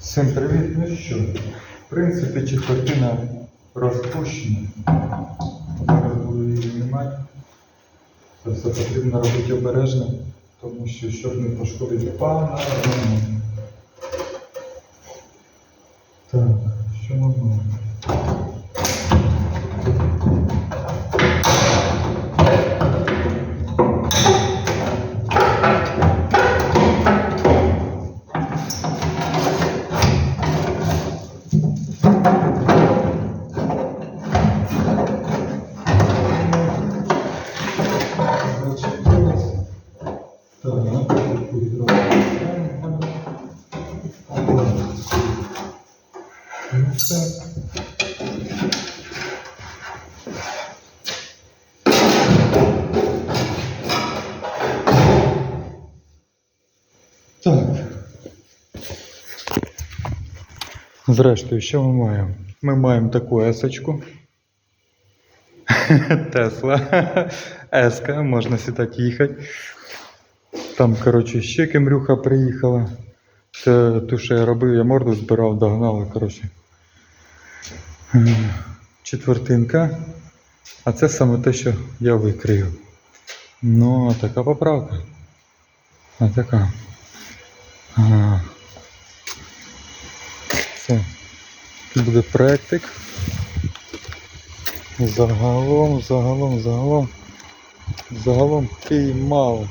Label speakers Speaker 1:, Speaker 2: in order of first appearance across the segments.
Speaker 1: Всім привіт. Ну що, в принципі, чехотина розпущена. Зараз буду її знімати. Це все потрібно робити обережно, тому що щоб не пошкодити пана. Так, що ми все. Так. Зрештою, що ми маємо? Ми маємо таку есочку. Тесла. Еска, можна сідати їхати. Там, коротше, ще кемрюха приїхала. Це ту, що я робив, я морду збирав, догнали, коротше. Четвертинка. А це саме те, що я викрию. Ну, така поправка. А така. Ага. Це. Буде проектик. Загалом, загалом, загалом. Загалом піймали.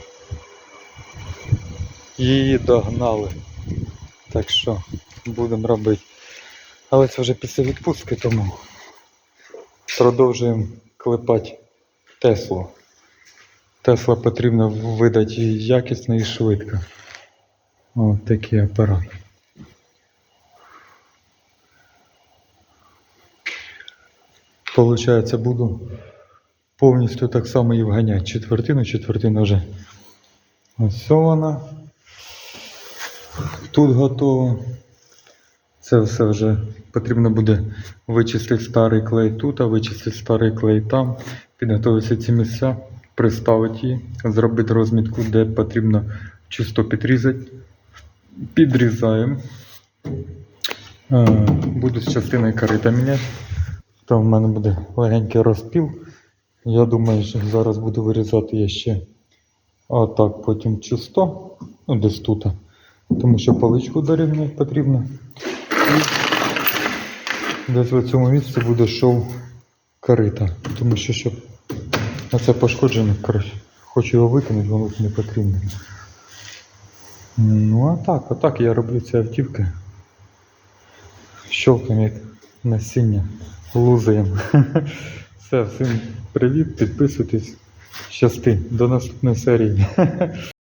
Speaker 1: Її догнали. Так що будемо робити. Але це вже після відпустки, тому продовжуємо клепати Теслу. Тесла потрібно видати якісно і швидко. Ось такий апарат. Получається, буду повністю так само і вганяти. Четвертину, четвертина вже. Ось вона. Тут готово. Це все вже потрібно буде вичистити старий клей тут, а вичистити старий клей там, підготувати ці місця, приставити її, зробити розмітку, де потрібно чисто підрізати. Підрізаємо. Е, Буду з частиною корита міняти. Там в мене буде легенький розпіл. Я думаю, що зараз буду вирізати я ще отак потім чисто, ну десь тут. Тому що паличку дорівнювати потрібно. Десь в цьому місці буде шов корита. Тому що щоб оце пошкоджене, коротше, хочу його викинути, воно не потрібно. Ну а так, отак я роблю ці автівки. Щелкаємо як насіння. Лузаємо. Все, всім привіт, підписуйтесь. Щасти. До наступної серії.